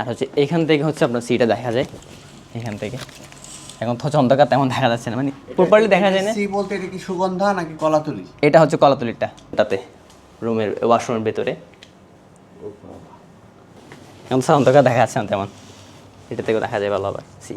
আর হচ্ছে এখান থেকে হচ্ছে আপনার সিটা দেখা যায়। এখান থেকে। এখন তো অন্ধকার তেমন দেখা যাচ্ছে না। মানে প্রপারলি দেখা যায় না। সি বলতে এটা কি সুগন্ধা নাকি কলাতুলি? এটা হচ্ছে কলাতলিটা তাতে রুমের ওয়াশরুমের ভেতরে। এখন তো অন্ধকার দেখা যাচ্ছে না তেমন। এটা থেকে দেখা যায় ভালো আবার সি।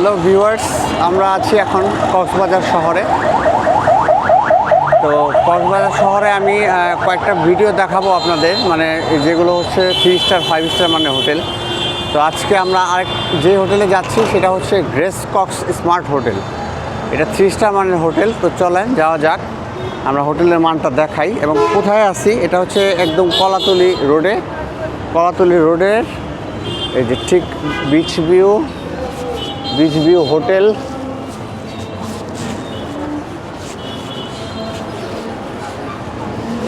হ্যালো ভিউয়ার্স, আমরা আছি এখন কক্সবাজার শহরে। তো কক্সবাজার শহরে আমি কয়েকটা ভিডিও দেখাবো আপনাদের মানে যেগুলো হচ্ছে থ্রি স্টার ফাইভ স্টার মানে হোটেল। তো আজকে আমরা আরেক, যে হোটেলে যাচ্ছি সেটা হচ্ছে গ্রেস কক্স স্মার্ট হোটেল। এটা থ্রি স্টার মানের হোটেল, তো চলেন যাওয়া যাক। আমরা হোটেলের মানটা দেখাই, এবং কোথায় আছি, এটা হচ্ছে একদম কলাতলি রোডে। কলাতলি রোডের, এই যে ঠিক beach view beach view hotel.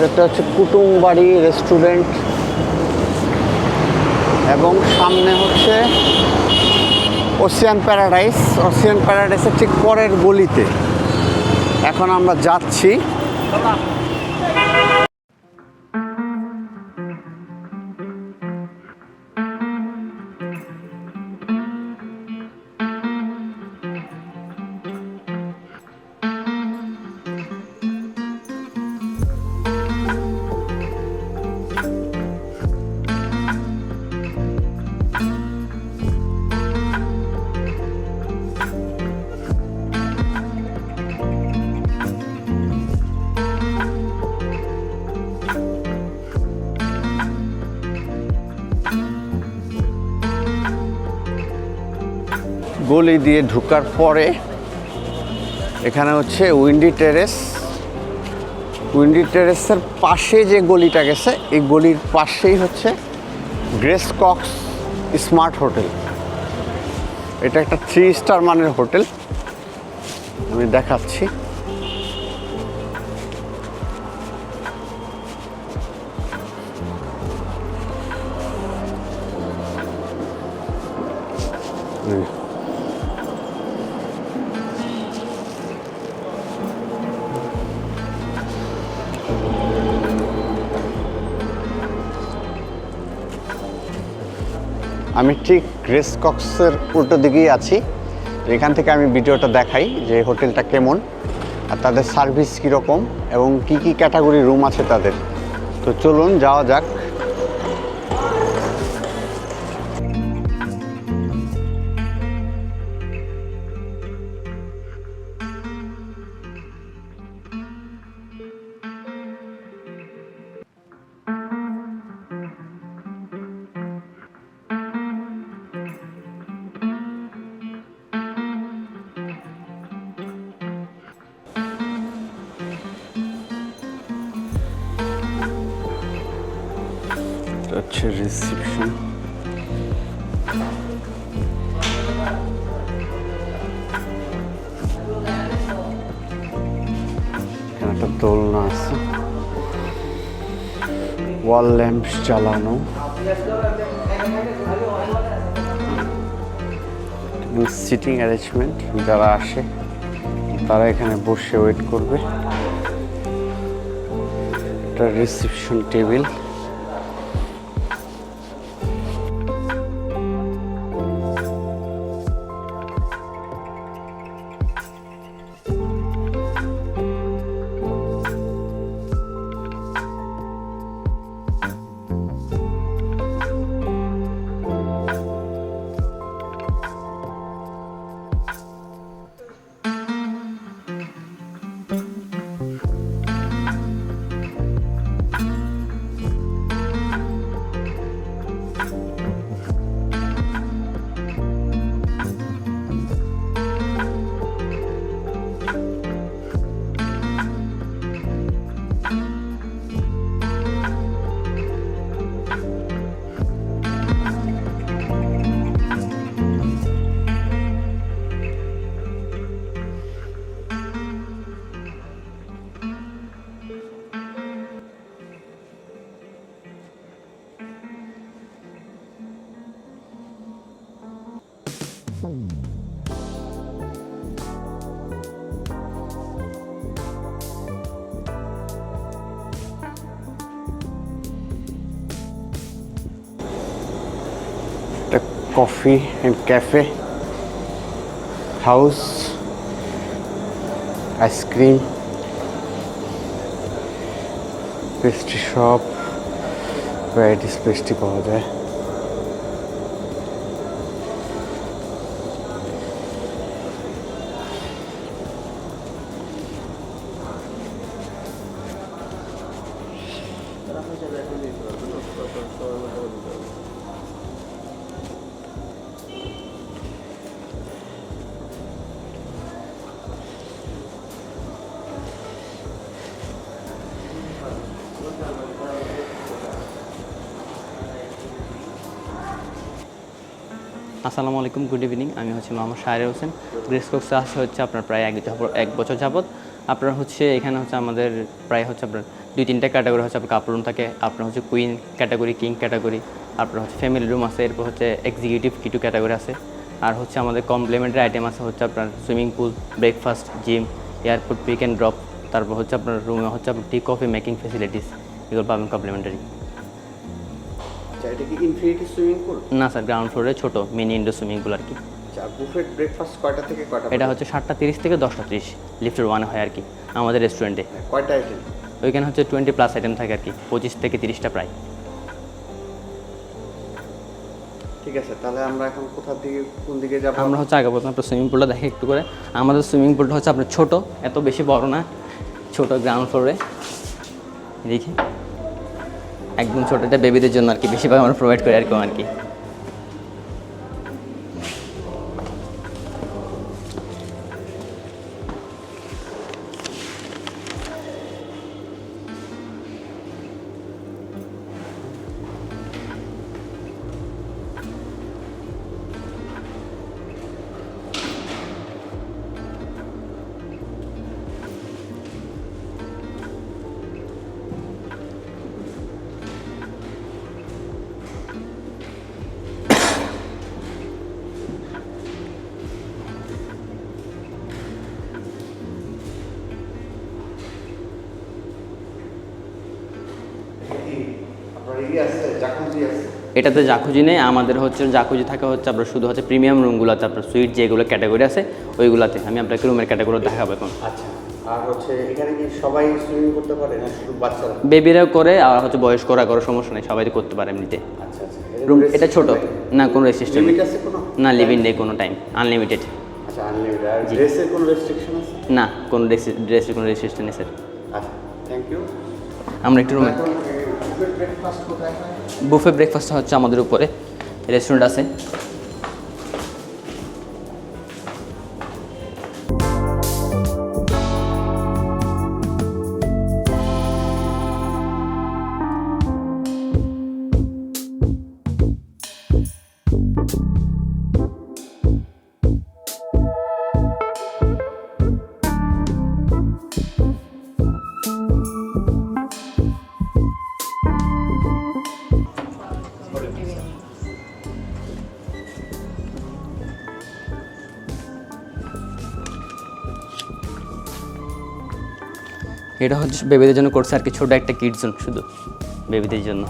এটা হচ্ছে কুটুমবাড়ি রেস্টুরেন্ট। এবং সামনে হচ্ছে ওসিয়ান প্যারাডাইস। ওসিয়ান প্যারাডাইসের ঠিক পরের গলিতে। এখন আমরা যাচ্ছি। গলি দিয়ে ঢুকার পরে এখানে হচ্ছে উইন্ডি টেরেস। উইন্ডি টেরেসের পাশে যে গলিটা গেছে, এই গলির পাশেই হচ্ছে গ্রেস কক্স স্মার্ট হোটেল। এটা একটা থ্রি স্টার মানের হোটেল। আমি দেখাচ্ছি। আমি ঠিক গ্রেস কক্সের উল্টো দিকেই আছি। এখান থেকে আমি ভিডিওটা দেখাই যে হোটেলটা কেমন আর তাদের সার্ভিস কীরকম এবং কি কি ক্যাটাগরি রুম আছে তাদের। তো চলুন যাওয়া যাক। রিসিপশন এখানে একটা দোলনা আছে ওয়াল ল্যাম্পস জ্বালানো সিটিং অ্যারেঞ্জমেন্ট যারা আসে, তারা এখানে বসে ওয়েট করবে। একটা reception table The coffee and cafe house ice cream pastry shop where this pastry there. আসসালামু আলাইকুম, গুড ইভিনিং। আমি হচ্ছে মোহাম্মদ শাহরে হোসেন। গ্রেস কক্সে আসছে হচ্ছে আপনার প্রায় এক এক বছর যাবত আপনার হচ্ছে এখানে হচ্ছে আমাদের প্রায় হচ্ছে আপনার দুই তিনটা ক্যাটাগরি হচ্ছে আপনার কাপড় রুম থাকে আপনার হচ্ছে কুইন ক্যাটাগরি কিং ক্যাটাগরি আপনার হচ্ছে ফ্যামিলি রুম আছে এরপর হচ্ছে এক্সিকিউটিভ কিছু ক্যাটাগরি আছে। আর হচ্ছে আমাদের কমপ্লিমেন্টারি আইটেম আছে হচ্ছে আপনার swimming pool breakfast gym airport pick and drop তারপর হচ্ছে আপনার রুমে হচ্ছে আপনার টি কফি মেকিং ফেসিলিটিস এগুলো পাবেন কমপ্লিমেন্টারি আচ্ছা না স্যার গ্রাউন্ড ফ্লোরে ছোট মিনি ইন্ডো সুইমিং পুল আর কি। আচ্ছা ব্রেকফাস্ট কয়টা থেকে কয়টা এটা হচ্ছে সাতটা তিরিশ থেকে দশটা তিরিশ লিফটের ওয়ান হয় আর কি আমাদের রেস্টুরেন্টে পর্যন্ত? কয়টা আইটেম ওইখানে হচ্ছে টোয়েন্টি প্লাস আইটেম থাকে আর কি পঁচিশ থেকে তিরিশটা প্রায়। ঠিক আছে তাহলে আমরা এখন কোথা দিকে কোন দিকে যাব? আমরা হচ্ছে আগে প্রথমে আপনার সুইমিং পুলটা দেখে একটু করে। আমাদের সুইমিং পুলটা হচ্ছে আপনার ছোট এত বেশি বড় না ছোট গ্রাউন্ড ফ্লোরে দেখি। একদম ছোট এটা বেবিদের জন্য আর কি বেশিরভাগ আমরা প্রোভাইড করি আর কি আর কি। এটাতে জাকুজি নেই আমাদের হচ্ছে জাকুজি থাকে হচ্ছে আপনার শুধু হচ্ছে প্রিমিয়াম রুমগুলোতে আপনার সুইট যেগুলো ক্যাটাগরি আছে ওইগুলোতে। আমি আপনাকে রুমের ক্যাটাগরি দেখাবো এখন। আচ্ছা আর হচ্ছে এখানে কি সবাই সুইমিং করতে পারে না শুধু বাচ্চারা? বেবিরাও করে আর হচ্ছে বয়স্করা করে সমস্যা নেই সবাই করতে পারে এমনিতে। আচ্ছা আচ্ছা রুম এটা ছোট না কোনো রেস্ট্রিকশন লিমিট আছে কোনো? না লিভিং নেই কোনো টাইম আনলিমিটেড আচ্ছা আনলিমিটেড আর ড্রেসের কোনো রেস্ট্রিকশন আছে? না কোনো ড্রেসের কোনো রেস্ট্রিকশন নেই স্যার আচ্ছা থ্যাংক ইউ আমরা একটু রুমে বুফে ব্রেকফাস্ট হচ্ছে আমাদের উপরে। রেস্টুরেন্ট আছে। এটা হচ্ছে বেবিদের জন্য করছে আর কি ছোটো একটা কিড জোন শুধু বেবিদের জন্য।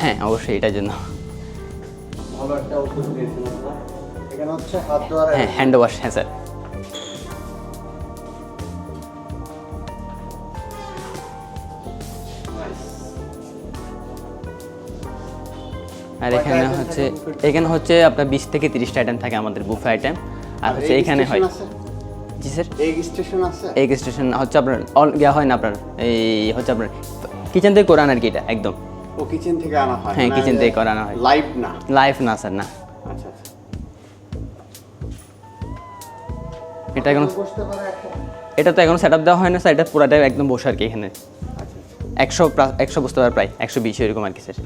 হয় অবশ্যই এটার জন্য। হ্যাঁ হ্যান্ড ওয়াশ হ্যাঁ স্যার। আর এখানে হচ্ছে এখানে হচ্ছে আপনার বিশ থেকে তিরিশটা আইটেম থাকে আমাদের বুফে আইটেম আর হচ্ছে এখানে হয় জি স্যার এগ স্টেশন আছে? এগ স্টেশন হচ্ছে আপনার অল ইয়া হয় না আপনার এই হচ্ছে আপনার কিচেন থেকে করে আনার কি এটা একদম। ও কিচেন থেকে আনা হয় হ্যাঁ, kitchen থেকে করে আনা হয়। লাইভ না? লাইফ না স্যার না। আচ্ছা আচ্ছা। এটা এখন বসতে এটা তো এখন সেট আপ দেওয়া হয় না স্যার এটা পুরাটাই একদম বসে আর কি এখানে। আচ্ছা আচ্ছা। একশো একশো বুঝতে পারে প্রায় একশো বিশ এরকম আর কি স্যার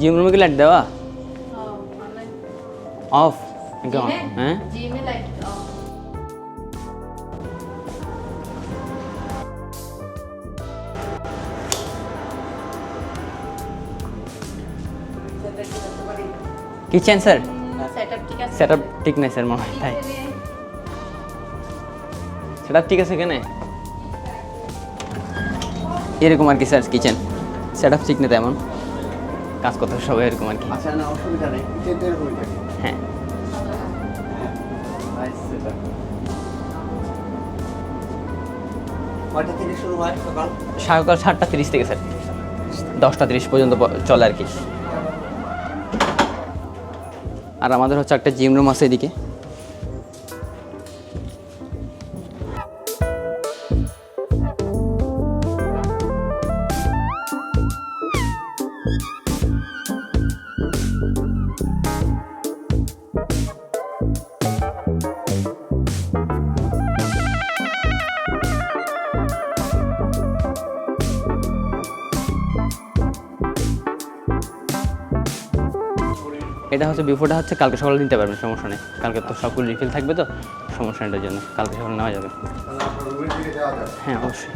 জিম রুমে কি লাইট দেওয়া অফ जी হ্যাঁ में जी में light off kitchen sir setup ठीक है সেট আপ ঠিক নেই স্যার মনে হয় তাই সেট ঠিক আছে কেন এরকম আর কি স্যার কিচেন সেট আপ ঠিক নেই তেমন কাজ করতে সবাই এরকম আর কি। আচ্ছা না অসুবিধা নেই। এরকমই থাকে হ্যাঁ সকাল? সাতটা তিরিশ থেকে স্যার। দশটা তিরিশ পর্যন্ত চলে আর কি। আর আমাদের হচ্ছে একটা জিম রুম আছে এদিকে। এটা হচ্ছে বিফোরটা হচ্ছে কালকে সকালে নিতে পারবেন, সমস্যা নেই। কালকে তো সবগুলো রিফিল থাকবে তো, সমস্যা নেই এটার জন্য। কালকে সকালে নেওয়া যাবে। হ্যাঁ অবশ্যই।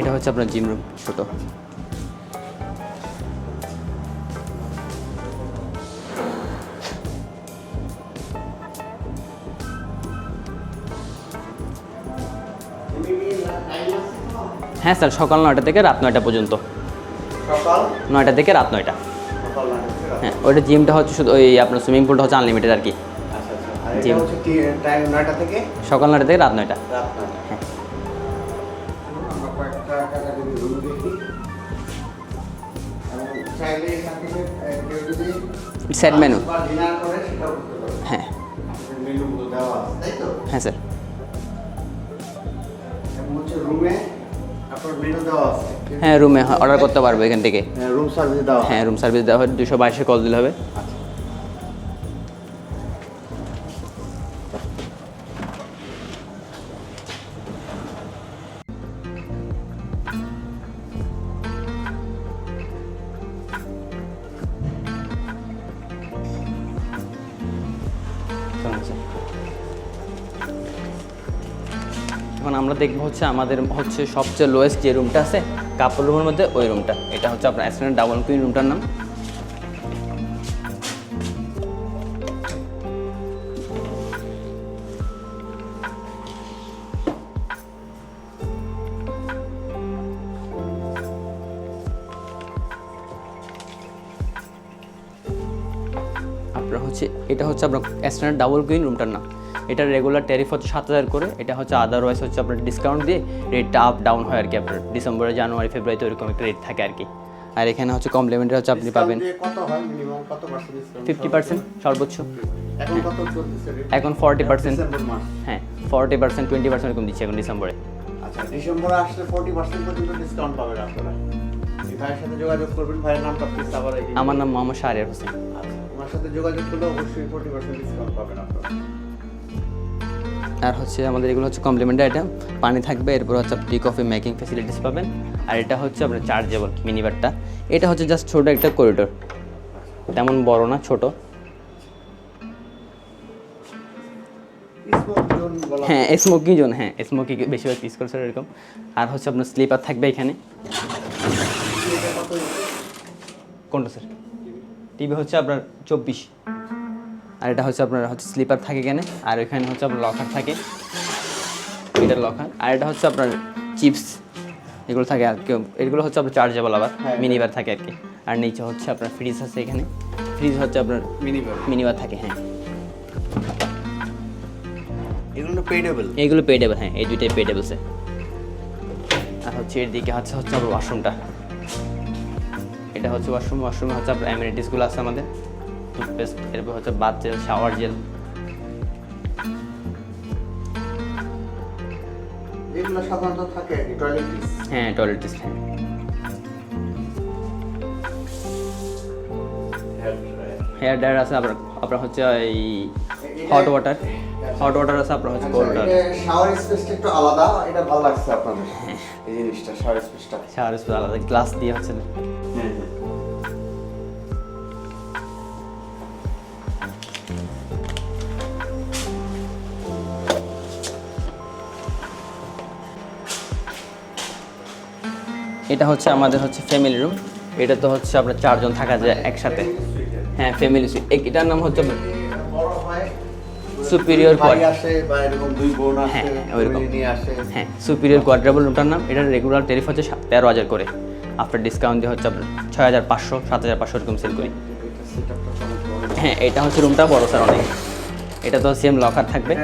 এটা হচ্ছে আপনার জিম রুম ছোট। হ্যাঁ স্যার সকাল নয়টা থেকে রাত নয়টা পর্যন্ত। সকাল? নয়টা থেকে রাত নয়টা। হ্যাঁ ওইটা জিমটা হচ্ছে শুধু ওই আপনার সুইমিং পুলটা হচ্ছে আনলিমিটেড আর কি। আচ্ছা আচ্ছা। আর জি। এটা হচ্ছে টাইম নয়টা থেকে? সকাল নয়টা থেকে রাত নয়টা। হ্যাঁ। আমরা কয়েকটা টাকা যদি রুম হ্যাঁ রুমে অর্ডার করতে পারব এখান থেকে। রুম সার্ভিস দেওয়া হ্যাঁ। রুম সার্ভিস দেওয়া হয়। দুশো বাইশে কল দিলে হবে। এখন আমরা দেখব হচ্ছে আমাদের হচ্ছে সবচেয়ে লোয়েস্ট যে রুমটা আছে কাপড় রুমের মধ্যে ওই রুমটা এটা হচ্ছে আপনার অ্যাসিডেন্ট ডাবল কুইন রুমটার নাম। আপনার হচ্ছে এটা হচ্ছে আপনার স্ট্যান্ডার্ড ডাবল কুইন রুমটার নাম। এটা রেগুলার ট্যারিফ হচ্ছে সাত হাজার করে এটা হচ্ছে আদারওয়াইজ হচ্ছে আপনার ডিসকাউন্ট দিয়ে রেটটা আপ ডাউন হয় আর কি আপনার। ডিসেম্বরে জানুয়ারি ফেব্রুয়ারিতে ওরকম একটা রেট থাকে আর কি। আর এখানে হচ্ছে কমপ্লিমেন্টারি হচ্ছে আপনি পাবেন ফিফটি পার্সেন্ট সর্বোচ্চ। এখন ফর্টি পার্সেন্ট হ্যাঁ ফর্টি পার্সেন্ট টোয়েন্টি পার্সেন্ট এরকম দিচ্ছে এখন ডিসেম্বরে আচ্ছা ডিসেম্বরে আসলে ফোর্টি পার্সেন্ট পর্যন্ত ডিসকাউন্ট পাবেন আপনারা। ভাইয়ের সাথে যোগাযোগ করবেন ভাইয়ের নামটা প্লিজ আবার আমার নাম মোহাম্মদ শাহরিয়ার হোসেন। ওনার সাথে যোগাযোগ করলে অবশ্যই ফোর্টি পার্সেন্ট ডিসকাউন্ট পাবেন আপনারা। আর হচ্ছে আমাদের এগুলো হচ্ছে কমপ্লিমেন্টারি আইটেম পানি থাকবে এরপর হচ্ছে আপনি কফি মেকিং ফেসিলিটিস পাবেন। আর এটা হচ্ছে আপনার চার্জেবল মিনি মিনিবারটা এটা হচ্ছে জাস্ট ছোটো একটা করিডোর তেমন বড় না ছোট। হ্যাঁ। স্মোকিং জোন হ্যাঁ স্মোকিং বেশিরভাগ পিস করছে এরকম। আর হচ্ছে আপনার স্লিপার থাকবে এখানে। কোনটা স্যার টিভি হচ্ছে আপনার চব্বিশ। আর এটা হচ্ছে আপনার হচ্ছে স্লিপার থাকে এখানে আর এখানে হচ্ছে আপনার লকার থাকে। এটা লকার। আর এটা হচ্ছে আপনার চিপস এগুলো থাকে আর কেউ এগুলো হচ্ছে আপনার চার্জেবল আবার হ্যাঁ। মিনিবার থাকে আর কি। আর নিচে হচ্ছে আপনার ফ্রিজ আছে এখানে। ফ্রিজ হচ্ছে আপনার মিনিমাম মিনিবার থাকে হ্যাঁ। এগুলো পেডেবল এইগুলো পেডেবল হ্যাঁ এই দুইটাই পেডেবলসে আর হচ্ছে এর দিকে হচ্ছে হচ্ছে আপনার ওয়াশরুমটা এটা হচ্ছে ওয়াশরুম ওয়াশরুমে হচ্ছে আপনার অ্যামিনিটিসগুলো আছে আমাদের। টুথপেস্ট এরপর হচ্ছে বাথ জেল শাওয়ার জেল এগুলো সাধারণত থাকে টয়লেট হ্যাঁ টয়লেট হ্যাঁ হেয়ার ড্রায়ার আছে আপনার আপনার হচ্ছে এই হট ওয়াটার হট ওয়াটার আছে আপনার হচ্ছে কোল্ড ওয়াটার শাওয়ার স্পেসটা একটু আলাদা এটা ভালো লাগছে আপনাদের। এই জিনিসটা শাওয়ার স্পেসটা শাওয়ার স্পেস আলাদা গ্লাস দিয়ে হচ্ছে এটা হচ্ছে আমাদের হচ্ছে ফ্যামিলি রুম এটা তো হচ্ছে আপনার চারজন থাকা যায় একসাথে। হ্যাঁ ফ্যামিলি সুইট এটার নাম হচ্ছে হয় সুপিরিয়র হ্যাঁ, ওইরকম। হ্যাঁ সুপিরিয়র কোয়াড্রাবল রুমটার নাম। এটার রেগুলার টেরিফ হচ্ছে তেরো হাজার করে। আফটার ডিসকাউন্ট দিয়ে হচ্ছে আপনার ছয় হাজার পাঁচশো সাত হাজার পাঁচশো এরকম সেল করি। এটা হ্যাঁ এটা হচ্ছে রুমটা বড় স্যার অনেক। এটা তো সেম লকার থাকবে।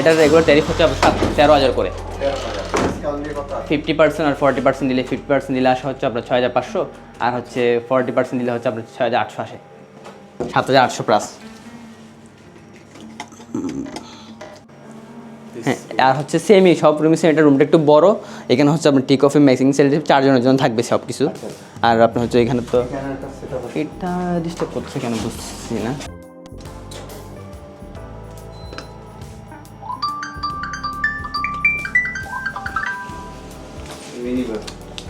এটার রেগুলার ট্যারিফ হচ্ছে আপনার সাত তেরো হাজার করে। ফিফটি পার্সেন্ট আর ফর্টি পার্সেন্ট দিলে ফিফটি পার্সেন্ট দিলে আসা হচ্ছে আপনার ছয় হাজার পাঁচশো আর হচ্ছে ফর্টি পার্সেন্ট দিলে হচ্ছে আপনার ছয় হাজার আটশো আসে। সাত হাজার আটশো প্লাস হ্যাঁ আর হচ্ছে সেমই সব রুমে সেম এটা রুমটা একটু বড় এখানে হচ্ছে আপনার টি কফি ম্যাক্সিং সেল চারজনের জন্য থাকবে সব কিছু আর আপনার হচ্ছে এখানে তো এটা ডিস্টার্ব করছে কেন বুঝছি না।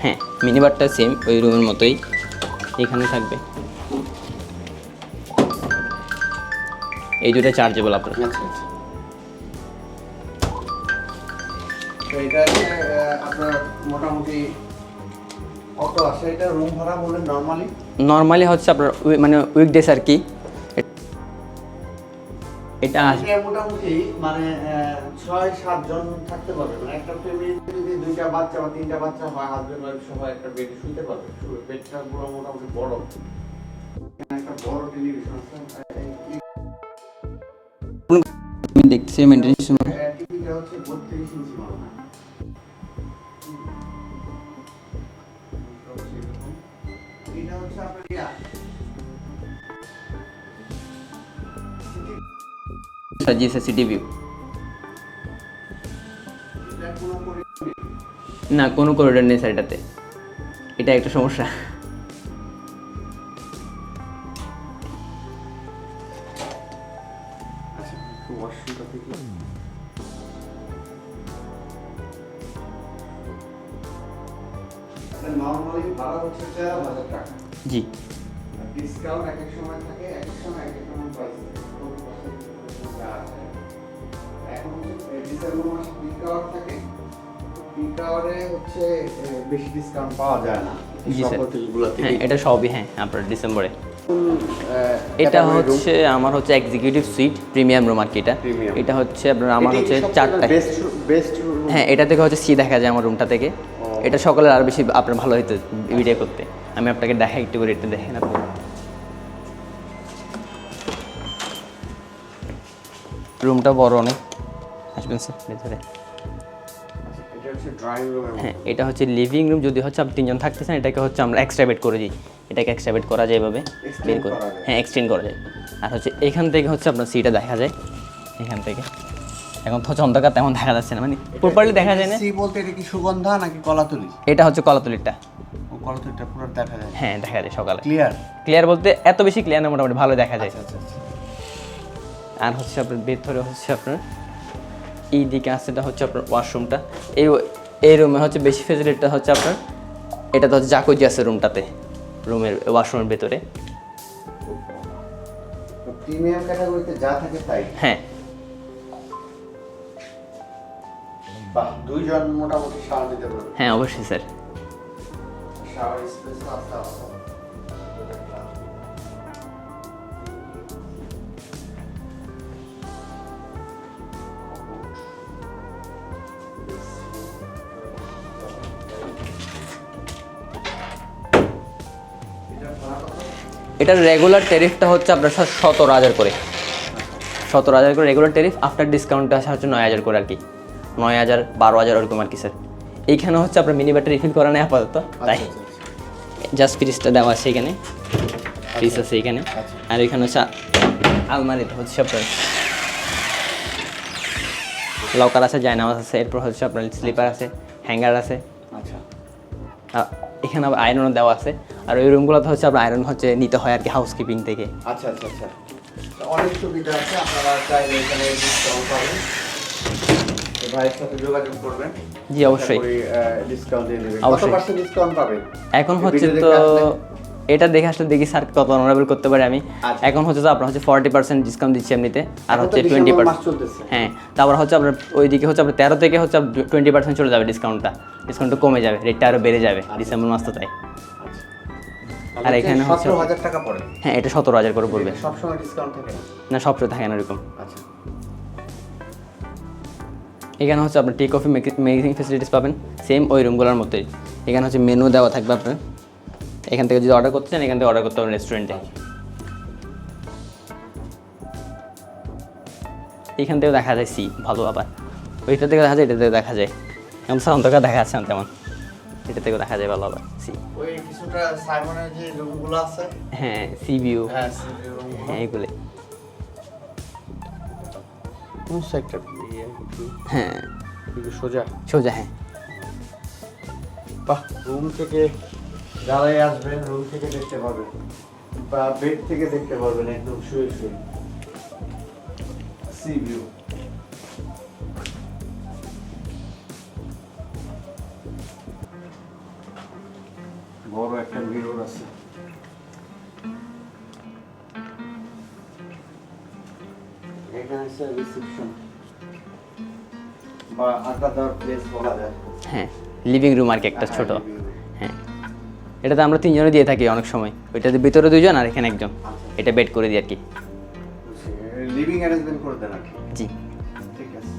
হ্যাঁ মিনিবারটা সেম ওই রুমের মতোই এখানে থাকবে। এই দুটো চার্জেবল আপনার। আচ্ছা আচ্ছা। নরমালি হচ্ছে আপনার মানে উইকডেস আর কি। এটা মোটামুটি মানে ছয় সাত জন থাকতে পারবে। মানে একটা ফ্যামিলি যদি দুইটা বাচ্চা বা তিনটা বাচ্চা হয় হাজবেন্ড ওয়াইফ সহ একটা বেডে শুতে পারবে। বেডটা পুরো মোটামুটি বড়। একটা বড় টেলিভিশন আছে। আমি দেখতেছি মেনটেন্স টিভিটা হচ্ছে বত্রিশ ইঞ্চি হয় এটা হচ্ছে আপনার জি স্যার সিটি ভিউ না কোনো করিডোর নেই স্যার এটাতে এটা একটা সমস্যা। আচ্ছা টাকা। জি। ডিসকাউন্ট এক এক সময় থাকে এক এক সময় এক এক হচ্ছে ডিসেম্বর পিক আওয়ার থাকে পিক আওয়ারে হচ্ছে বেশি ডিসকাউন্ট পাওয়া যায় না। জি স্যার। হ্যাঁ এটা সবই হ্যাঁ আপনার ডিসেম্বরে এটা এটা হচ্ছে আমার হচ্ছে এক্সিকিউটিভ সুইট প্রিমিয়াম রুম আর কি এটা। এটা হচ্ছে আপনার আমার হচ্ছে চারটা। হ্যাঁ এটা থেকে হচ্ছে সি দেখা যায় আমার রুমটা থেকে। এটা সকালে আরও বেশি আপনার ভালো হতো ভিডিও করতে। আমি আপনাকে দেখাই একটু করে একটু দেখেন আপনি রুমটা বড় অনেক। আসবেন স্যার ভেতরে। হ্যাঁ এটা হচ্ছে লিভিং রুম যদি হচ্ছে আপনি তিনজন থাকতেছেন এটাকে হচ্ছে আমরা এক্সট্রা বেড করে দিই। এটাকে এক্সট্রা বেড করা যায় এভাবে বের করে। হ্যাঁ এক্সটেন্ড করা যায়। আর হচ্ছে এখান থেকে হচ্ছে আপনার সিটা দেখা যায়। এখান থেকে। এখন তো হচ্ছে অন্ধকার তেমন দেখা যাচ্ছে না। মানে প্রপারলি দেখা যায় না। সি বলতে এটা কি সুগন্ধা নাকি কলাতুলি? এটা হচ্ছে কলাতলিরটা। ও কলাতুলিটা পুরো দেখা যায়। হ্যাঁ দেখা যায় সকালে। ক্লিয়ার ক্লিয়ার বলতে এত বেশি ক্লিয়ার না মোটামুটি ভালো দেখা যায়। আচ্ছা আচ্ছা। আর হচ্ছে আপনার ভেতরে হচ্ছে আপনার এই দিকে আসছে এটা হচ্ছে আপনার ওয়াশরুমটা। এই এই রুমে হচ্ছে বেশি ফেসিলিটিটা হচ্ছে আপনার এটা তো হচ্ছে জাকুজি আছে রুমটাতে রুমের ওয়াশরুমের ভেতরে। প্রিমিয়াম ক্যাটাগরিতে যা থাকে তাই? হ্যাঁ। বাহ দুইজন মোটামুটি শাওয়ার নিতে পারবে। হ্যাঁ অবশ্যই স্যার। শাওয়ার স্পেস আছে এটার রেগুলার ট্যারিফটা হচ্ছে আপনার স্যার সতেরো হাজার করে। সতেরো হাজার করে রেগুলার ট্যারিফ আফটার ডিসকাউন্টটা আসা হচ্ছে নয় হাজার করে আর কি। নয় হাজার বারো হাজার ওরকম আর কি স্যার। এইখানে হচ্ছে আপনার মিনি ব্যাটারি রিফিল করা নেই আপাতত তাই? আচ্ছা, আচ্ছা, জাস্ট ফ্রিজটা দেওয়া আছে এখানে ফ্রিজ আছে এখানে আচ্ছা। আর এখানে হচ্ছে আলমারিতে হচ্ছে আপনার লকার আছে জায়নামাজ আছে এরপর হচ্ছে আপনার স্লিপার আছে হ্যাঙ্গার আছে। আচ্ছা। এখানে আবার আয়রনও দেওয়া আছে। আর ওই রুমগুলোতে হচ্ছে আপনার আয়রন হচ্ছে নিতে হয় আর কি হাউসকিপিং থেকে। আচ্ছা আচ্ছা আচ্ছা। অনেক সুবিধা আছে আপনারা চাইলে এখানে ডিসকাউন্ট পাবেন। ভাইয়ের সাথে যোগাযোগ করবেন। জি, অবশ্যই। ডিসকাউন্ট দিয়ে দেবে কত পার্সেন্ট ডিসকাউন্ট পাবে? এখন হচ্ছে তো এটা দেখে আসলে দেখি স্যার কত অনারেবল করতে পারি আমি। আচ্ছা। এখন হচ্ছে তো আপনার হচ্ছে ফর্টি পার্সেন্ট ডিসকাউন্ট দিচ্ছি এমনিতে আর হচ্ছে টোয়েন্টি পার্সেন্ট হ্যাঁ তারপর হচ্ছে আপনার ওইদিকে হচ্ছে আপনার তেরো থেকে হচ্ছে টোয়েন্টি পার্সেন্ট চলে যাবে ডিসকাউন্টটা ডিসকাউন্টটা কমে যাবে রেটটা আরও বেড়ে যাবে ডিসেম্বর মাস তো তাই। আর এখানে হচ্ছে- টাকা পড়ে। হ্যাঁ এটা সতেরো হাজার করে পড়বে। সবসময় ডিসকাউন্ট থাকে? না সবসময় থাকে না এরকম। আচ্ছা। এখানে হচ্ছে আপনার টি কফি মেকিং ফেসিলিটিস পাবেন। সেম ওই রুমগুলোর মতোই। এখানে হচ্ছে মেনু দেওয়া থাকবে আপনার। এখান থেকে যদি অর্ডার করতে চান এখান থেকে অর্ডার করতে পারেন রেস্টুরেন্টে এখান থেকে দেখা যায় সি ভালো আবার। ওইটা থেকে দেখা যায় এটা থেকে দেখা যায়। এমন অন্ধকার দেখা যাচ্ছে না তেমন। এটা থেকে দেখা যায় ভালো সি। ওই কিছুটা সাইমনের যে রুমগুলো আছে? হ্যাঁ সি ভিউ। হ্যাঁ সিভিউ রুমগুলো। হ্যাঁ এগুলো। কোন সেক্টর হ্যাঁ। সোজা? সোজা হ্যাঁ। বাহ রুম থেকে যারাই আসবেন রুম থেকে দেখতে পারবেন। বা বেড থেকে দেখতে পারবেন একদম শুয়ে শুয়ে। C view. রিসেপশন বা আড্ডা দেওয়ার প্লেস বলা যায়। হ্যাঁ লিভিং রুম আর কি একটা হ্যাঁ, ছোট। room। হ্যাঁ এটাতে আমরা তিনজনে দিয়ে থাকি অনেক সময়। ওইটাতে ভিতরে দুজন আর এখানে একজন। আচ্ছা। এটা বেড করে দিই আর কি। লিভিং অ্যারেঞ্জমেন্ট করে দেন আর জি। ঠিক আছে।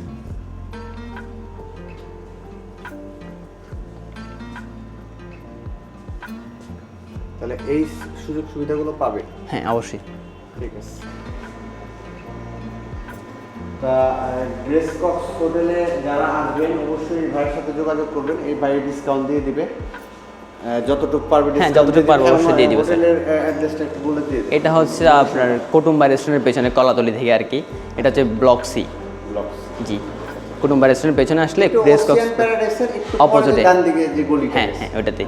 তাহলে এই সুযোগ সুবিধাগুলো পাবে? হ্যাঁ অবশ্যই। ঠিক আছে। তা ড্রেস কক্স হোটেলে যারা আসবেন অবশ্যই ভাইয়ের সাথে যোগাযোগ করবেন। এই ভাই ডিসকাউন্ট দিয়ে দিবে। যতটুকু পারবে হ্যাঁ, যতটুকু পারব অবশ্যই দিয়ে দিবে, স্যার। অ্যাড্রেসটা একটু বলে দিয়ে এটা হচ্ছে আপনার কুটুম্বা রেস্টুরেন্টের পেছনে কলাতলি থেকে আর কি। এটা হচ্ছে block C blocks G. Kutumba রেস্টুরেন্টের পেছনে আসলে প্রেস কক্স এ। ডান দিকে যে গলিটা হ্যাঁ হ্যাঁ ওইটাতেই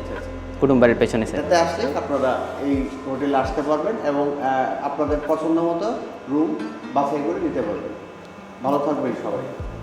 কুটুম্বারের পেছনে স্যার এটাতে আসলে আপনারা এই হোটেলে আসতে পারবেন এবং আপনাদের পছন্দ মতো রুম বাছাই করে নিতে পারবেন। ভালো থাকবেন সবাই।